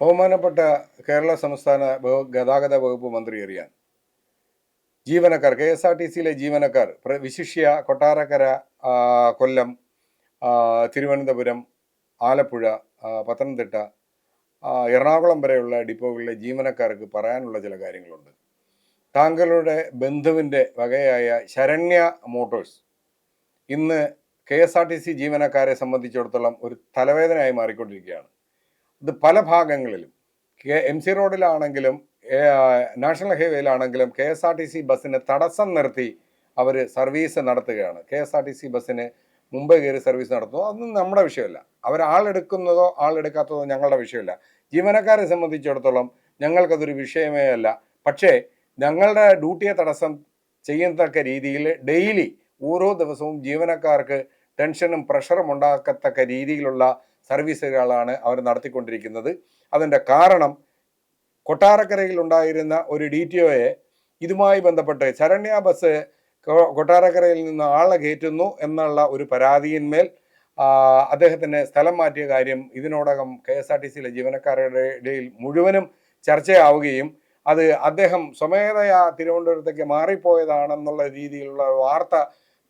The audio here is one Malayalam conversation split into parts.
ബഹുമാനപ്പെട്ട കേരള സംസ്ഥാന ഗതാഗത വകുപ്പ് മന്ത്രി അറിയാൻ ജീവനക്കാർ കെ എസ് ആർ ടി സിയിലെ ജീവനക്കാർ വിശിഷ്യ കൊട്ടാരക്കര കൊല്ലം തിരുവനന്തപുരം ആലപ്പുഴ പത്തനംതിട്ട എറണാകുളം വരെയുള്ള ഡിപ്പോകളിലെ ജീവനക്കാർക്ക് പറയാനുള്ള ചില കാര്യങ്ങളുണ്ട്. താങ്കളുടെ ബന്ധുവിന്റെ വകയായ ശരണ്യ മോട്ടോഴ്സ് ഇന്ന് K S R T C ജീവനക്കാരെ സംബന്ധിച്ചിടത്തോളം ഒരു തലവേദനയായി മാറിക്കൊണ്ടിരിക്കുകയാണ്. ഇത് പല ഭാഗങ്ങളിലും. എം സി റോഡിലാണെങ്കിലും national ഹൈവേയിലാണെങ്കിലും K S R T C ബസ്സിന് തടസ്സം നിർത്തി അവർ സർവീസ് നടത്തുകയാണ്. K S R T C ബസ്സിന് മുമ്പ് കയറി സർവീസ് നടത്തുന്നു. അതൊന്നും നമ്മുടെ വിഷയമല്ല. അവർ ആളെടുക്കുന്നതോ ആളെടുക്കാത്തതോ ഞങ്ങളുടെ വിഷയമല്ല. ജീവനക്കാരെ സംബന്ധിച്ചിടത്തോളം ഞങ്ങൾക്കതൊരു വിഷയമേ അല്ല. പക്ഷേ ഞങ്ങളുടെ ഡ്യൂട്ടിയെ തടസ്സം ചെയ്യത്തക്ക രീതിയിൽ ഡെയിലി ഓരോ ദിവസവും ജീവനക്കാർക്ക് ടെൻഷനും പ്രഷറും ഉണ്ടാക്കത്തക്ക രീതിയിലുള്ള സർവീസുകളാണ് അവർ നടത്തിക്കൊണ്ടിരിക്കുന്നത്. അതിന്റെ കാരണം കൊട്ടാരക്കരയിൽ ഉണ്ടായിരുന്ന ഒരു ഡി ടി ഒയെ ഇതുമായി ബന്ധപ്പെട്ട് ശരണ്യ ബസ് കൊട്ടാരക്കരയിൽ നിന്ന് ആളെ കയറ്റുന്നു എന്നുള്ള ഒരു പരാതിയിന്മേൽ അദ്ദേഹത്തിന് സ്ഥലം മാറ്റിയ കാര്യം ഇതിനോടകം കെ എസ് ആർ ടി സിയിലെ ജീവനക്കാരുടെ ഇടയിൽ മുഴുവനും ചർച്ചയാവുകയും അത് അദ്ദേഹം സ്വമേധയാ തിരുവനന്തപുരത്തേക്ക് മാറിപ്പോയതാണെന്നുള്ള രീതിയിലുള്ള വാർത്ത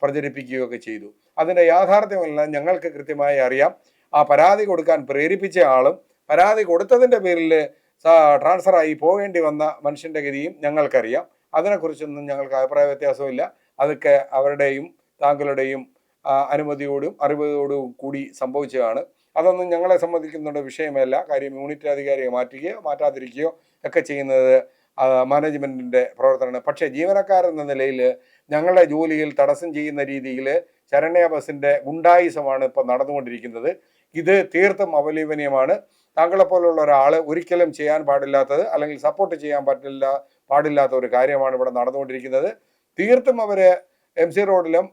പ്രചരിപ്പിക്കുകയൊക്കെ ചെയ്തു. അതിന്റെ യാഥാർത്ഥ്യമെല്ലാം ഞങ്ങൾക്ക് കൃത്യമായി അറിയാം. ആ പരാതി കൊടുക്കാൻ പ്രേരിപ്പിച്ച ആളും പരാതി കൊടുത്തതിന്റെ പേരിൽ ട്രാൻസ്ഫറായി പോകേണ്ടി വന്ന മനുഷ്യന്റെ ഗതിയും ഞങ്ങൾക്കറിയാം. അതിനെക്കുറിച്ചൊന്നും ഞങ്ങൾക്ക് അഭിപ്രായ വ്യത്യാസമില്ല അതൊക്കെ അവരുടെയും താങ്കളുടെയും അനുമതിയോടും അറിവോടും കൂടി സംഭവിച്ചതാണ്. അതൊന്നും ഞങ്ങളെ സംബന്ധിക്കുന്നുണ്ട് വിഷയമല്ല. കാര്യം യൂണിറ്റ് അധികാരിയെ മാറ്റുകയോ മാറ്റാതിരിക്കുകയോ ഒക്കെ ചെയ്യുന്നത് മാനേജ്മെന്റിന്റെ പ്രവർത്തനമാണ്. പക്ഷേ ജീവനക്കാരെന്ന നിലയിൽ ഞങ്ങളുടെ ജോലിയിൽ തടസ്സം ചെയ്യുന്ന രീതിയിൽ ശരണ്യ ബസ്സിന്റെ ഗുണ്ടായുസമാണ് ഇപ്പോൾ നടന്നുകൊണ്ടിരിക്കുന്നത്. ഇത് തീർത്തും അപലീപനീയമാണ് താങ്കളെപ്പോലുള്ള ഒരാൾ ഒരിക്കലും ചെയ്യാൻ പാടില്ലാത്തത് അല്ലെങ്കിൽ സപ്പോർട്ട് ചെയ്യാൻ പറ്റില്ല പാടില്ലാത്ത ഒരു കാര്യമാണ് ഇവിടെ നടന്നുകൊണ്ടിരിക്കുന്നത്. തീർത്തും അവർ എം സി റോഡിലും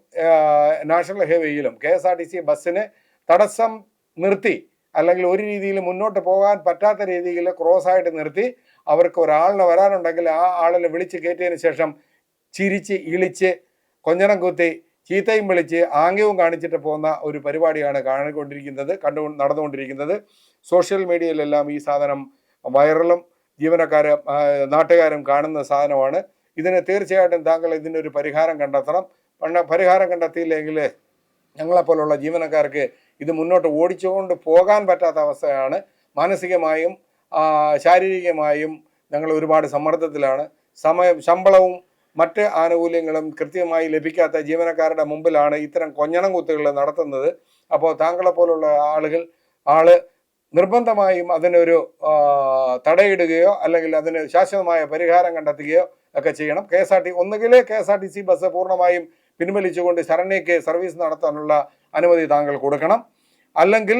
national ഹൈവേയിലും K S R T C ബസ്സിന് തടസ്സം നിർത്തി അല്ലെങ്കിൽ ഒരു രീതിയിൽ മുന്നോട്ട് പോകാൻ പറ്റാത്ത രീതിയിൽ ക്രോസ് ആയിട്ട് നിർത്തി അവർക്ക് ഒരാളിനെ വരാനുണ്ടെങ്കിൽ ആ ആളിനെ വിളിച്ച് കയറ്റിയതിന് ശേഷം ചിരിച്ച് ഇളിച്ച് കൊഞ്ഞണം കുത്തി ചീത്തയും വിളിച്ച് ആംഗ്യവും കാണിച്ചിട്ട് പോകുന്ന ഒരു പരിപാടിയാണ് കാണിക്കൊണ്ടിരിക്കുന്നത് കണ്ടു നടന്നുകൊണ്ടിരിക്കുന്നത്. സോഷ്യൽ മീഡിയയിലെല്ലാം ഈ സാധനം വൈറലും ജീവനക്കാരും നാട്ടുകാരും കാണുന്ന സാധനമാണ്. ഇതിന് തീർച്ചയായിട്ടും താങ്കൾ ഇതിന്റെ ഒരു പരിഹാരം കണ്ടെത്തണം. പരിഹാരം കണ്ടെത്തിയില്ലെങ്കിൽ ഞങ്ങളെപ്പോലുള്ള ജീവനക്കാർക്ക് ഇത് മുന്നോട്ട് ഓടിച്ചുകൊണ്ട് പോകാൻ പറ്റാത്ത അവസ്ഥയാണ്. മാനസികമായും ശാരീരികമായും ഞങ്ങൾ ഒരുപാട് സമ്മർദ്ദത്തിലാണ്. സമയം ശമ്പളവും മറ്റ് ആനുകൂല്യങ്ങളും കൃത്യമായി ലഭിക്കാത്ത ജീവനക്കാരുടെ മുമ്പിലാണ് ഇത്തരം കൊഞ്ഞണം കുത്തുകൾ നടത്തുന്നത്. അപ്പോൾ താങ്കളെ പോലുള്ള ആളുകൾ ആൾ നിർബന്ധമായും അതിനൊരു തടയിടുകയോ അല്ലെങ്കിൽ അതിന് ശാശ്വതമായ പരിഹാരം കണ്ടെത്തുകയോ ഒക്കെ ചെയ്യണം. കെ എസ് ആർ ടി ഒന്നുകിൽ K S R T C bus പൂർണമായും പിൻവലിച്ചുകൊണ്ട് ശരണ്യയ്ക്ക് സർവീസ് നടത്താനുള്ള അനുമതി താങ്കൾ കൊടുക്കണം. അല്ലെങ്കിൽ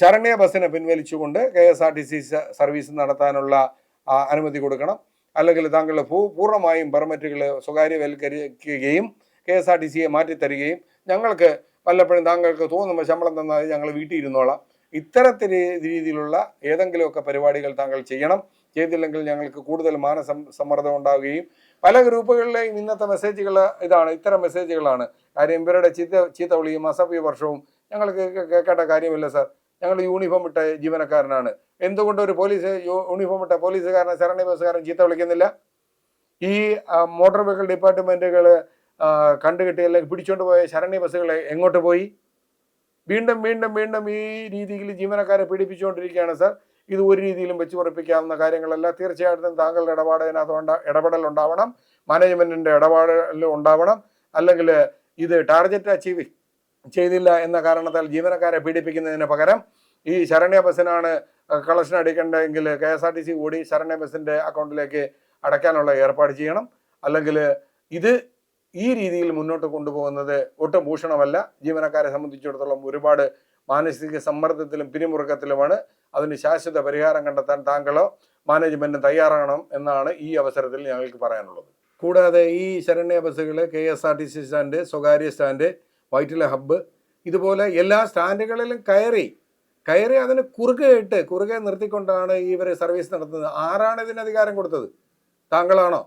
ശരണ്യ ബസ്സിനെ പിൻവലിച്ചുകൊണ്ട് K S R T C service നടത്താനുള്ള അനുമതി കൊടുക്കണം. അല്ലെങ്കിൽ താങ്കൾ ഭൂ പൂർണമായും പെർമിറ്റുകൾ സ്വകാര്യവൽക്കരിക്കുകയും കെ എസ് ആർ ടി സിയെ മാറ്റിത്തരികയും ഞങ്ങൾക്ക് വല്ലപ്പോഴും താങ്കൾക്ക് തോന്നുമ്പോൾ ശമ്പളം തന്നാൽ ഞങ്ങൾ വീട്ടിൽ ഇരുന്നോളാം ഇത്തരത്തിൽ രീതിയിലുള്ള ഏതെങ്കിലുമൊക്കെ പരിപാടികൾ താങ്കൾ ചെയ്യണം. ചെയ്തില്ലെങ്കിൽ ഞങ്ങൾക്ക് കൂടുതൽ മാനസം സമ്മർദ്ദം ഉണ്ടാവുകയും പല ഗ്രൂപ്പുകളിലെയും ഇന്നത്തെ മെസ്സേജുകൾ ഇതാണ്. ഇത്തരം മെസ്സേജുകളാണ്. കാര്യം ഇവരുടെ ചീത്ത ചീത്ത വിളിയും അസഭ്യ വർഷവും ഞങ്ങൾക്ക് കേൾക്കേണ്ട കാര്യമില്ല സാർ. ഞങ്ങൾ യൂണിഫോം ഇട്ട ജീവനക്കാരനാണ്. എന്തുകൊണ്ട് ഒരു പോലീസ് യൂണിഫോം ഇട്ട പോലീസുകാരനെ ശരണി ബസ്സുകാരൻ ചീത്ത വിളിക്കുന്നില്ല? ഈ മോട്ടോർ വെഹിക്കിൾ ഡിപ്പാർട്ട്മെന്റുകൾ കണ്ടുകിട്ടി അല്ലെങ്കിൽ പിടിച്ചുകൊണ്ട് പോയ ശരണി ബസ്സുകൾ എങ്ങോട്ട് പോയി? വീണ്ടും വീണ്ടും വീണ്ടും ഈ രീതിയിൽ ജീവനക്കാരെ പീഡിപ്പിച്ചുകൊണ്ടിരിക്കുകയാണ് സാർ. ഇത് ഒരു രീതിയിലും വെച്ച് ഉറപ്പിക്കാവുന്ന കാര്യങ്ങളല്ല. തീർച്ചയായിട്ടും താങ്കളുടെ ഇടപാടിനകത്ത് അതിനകത്ത് ഇടപെടൽ ഉണ്ടാവണം. മാനേജ്മെന്റിന്റെ ഇടപാടൽ ഉണ്ടാവണം. അല്ലെങ്കിൽ ഇത് ടാർഗറ്റ് അച്ചീവ് ചെയ്തില്ല എന്ന കാരണത്താൽ ജീവനക്കാരെ പീഡിപ്പിക്കുന്നതിന് പകരം ഈ ശരണ്യ ബസ്സിനാണ് collection അടിക്കേണ്ടതെങ്കിൽ K S R T C കൂടി ശരണ്യ ബസ്സിന്റെ അക്കൗണ്ടിലേക്ക് അടയ്ക്കാനുള്ള ഏർപ്പാട് ചെയ്യണം. അല്ലെങ്കിൽ ഇത് ഈ രീതിയിൽ മുന്നോട്ട് കൊണ്ടുപോകുന്നത് ഒട്ടും ഭൂഷണമല്ല. ജീവനക്കാരെ സംബന്ധിച്ചിടത്തോളം ഒരുപാട് മാനസിക സമ്മർദ്ദത്തിലും പിരിമുറുക്കത്തിലുമാണ്. അതിന് ശാശ്വത പരിഹാരം കണ്ടെത്താൻ താങ്കളോ മാനേജ്മെന്റും തയ്യാറാകണം എന്നാണ് ഈ അവസരത്തിൽ ഞങ്ങൾക്ക് പറയാനുള്ളത്. കൂടാതെ ഈ ശരണ്യ ബസ്സുകൾ K S R T C stand സ്വകാര്യ സ്റ്റാൻഡ് വൈറ്റില ഹബ്ബ്. ഇതുപോലെ എല്ലാ സ്റ്റാൻഡുകളിലും കയറി കയറി അതിന് കുറുകെ ഇട്ട് കുറുകെ നിർത്തിക്കൊണ്ടാണ് ഇവർ സർവീസ് നടത്തുന്നത്. ആരാണ് ഇതിന് അധികാരം കൊടുത്തത്? താങ്കളാണോ?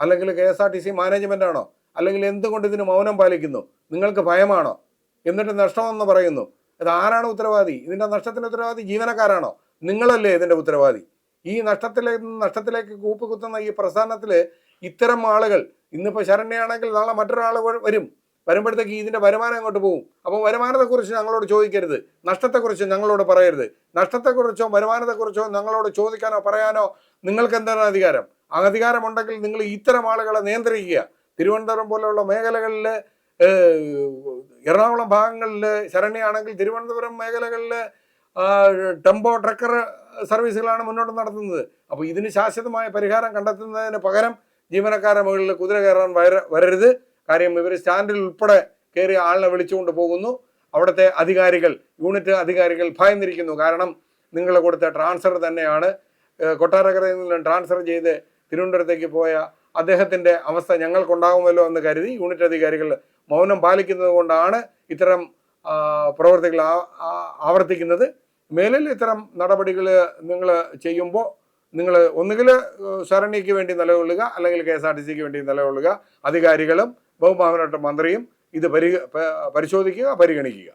അല്ലെങ്കിൽ K S R T C management ആണോ അല്ലെങ്കിൽ എന്തുകൊണ്ട് ഇതിന് മൗനം പാലിക്കുന്നു? നിങ്ങൾക്ക് ഭയമാണോ? എന്നിട്ട് നഷ്ടമെന്ന് പറയുന്നു. ഇത് ആരാണ് ഉത്തരവാദി? ഇതിന്റെ നഷ്ടത്തിന്റെ ഉത്തരവാദി ജീവനക്കാരാണോ? നിങ്ങളല്ലേ ഇതിന്റെ ഉത്തരവാദി? ഈ നഷ്ടത്തിലേക്ക് നിന്ന് നഷ്ടത്തിലേക്ക് കൂപ്പുകുത്തുന്ന ഈ പ്രസ്ഥാനത്തിൽ ഇത്തരം ആളുകൾ ഇന്നിപ്പോൾ ശരണ്യാണെങ്കിൽ നാളെ മറ്റൊരാൾ വരും. വരുമ്പോഴത്തേക്ക് ഇതിന്റെ വരുമാനം അങ്ങോട്ട് പോകും അപ്പോൾ വരുമാനത്തെക്കുറിച്ച് ഞങ്ങളോട് ചോദിക്കരുത്. നഷ്ടത്തെക്കുറിച്ച് ഞങ്ങളോട് പറയരുത്. നഷ്ടത്തെക്കുറിച്ചോ വരുമാനത്തെക്കുറിച്ചോ ഞങ്ങളോട് ചോദിക്കാനോ പറയാനോ നിങ്ങൾക്ക് എന്താണ് അധികാരം? ആ അധികാരമുണ്ടെങ്കിൽ നിങ്ങൾ ഇത്തരം ആളുകളെ നിയന്ത്രിക്കുക. തിരുവനന്തപുരം പോലെയുള്ള മേഖലകളിൽ എറണാകുളം ഭാഗങ്ങളിൽ ശരണ്യാണെങ്കിൽ തിരുവനന്തപുരം മേഖലകളിൽ ടെമ്പോ ട്രക്കർ സർവീസുകളാണ് മുന്നോട്ട് നടത്തുന്നത്. അപ്പോൾ ഇതിന് ശാശ്വതമായ പരിഹാരം കണ്ടെത്തുന്നതിന് പകരം ജീവനക്കാരുടെ മുകളിൽ കുതിര കയറാൻ വര വരരുത്. കാര്യം ഇവർ സ്റ്റാൻഡിൽ ഉൾപ്പെടെ കയറി ആളിനെ വിളിച്ചുകൊണ്ട് പോകുന്നു. അവിടുത്തെ അധികാരികൾ യൂണിറ്റ് അധികാരികൾ ഭയന്നിരിക്കുന്നു. കാരണം നിങ്ങൾ കൊടുത്ത ട്രാൻസ്ഫർ തന്നെയാണ്. കൊട്ടാരക്കരയിൽ നിന്ന് ട്രാൻസ്ഫർ ചെയ്ത് തിരുവനന്തപുരത്തേക്ക് പോയ അദ്ദേഹത്തിന്റെ അവസ്ഥ ഞങ്ങൾക്കുണ്ടാകുമല്ലോ എന്ന് കരുതി യൂണിറ്റ് അധികാരികൾ മൗനം പാലിക്കുന്നത് കൊണ്ടാണ് ഇത്തരം പ്രവർത്തികൾ ആവർത്തിക്കുന്നത്. മേലിൽ ഇത്തരം നടപടികൾ നിങ്ങൾ ചെയ്യുമ്പോൾ നിങ്ങൾ ഒന്നുകിൽ ശരണിക്ക് വേണ്ടി നിലകൊള്ളുക അല്ലെങ്കിൽ കെ എസ് ആർ ടി സിക്ക് വേണ്ടി നിലകൊള്ളുക. അധികാരികളും ബഹുമാനപ്പെട്ട മന്ത്രിയും ഇത് പരി പരിശോധിക്കുക പരിഗണിക്കുക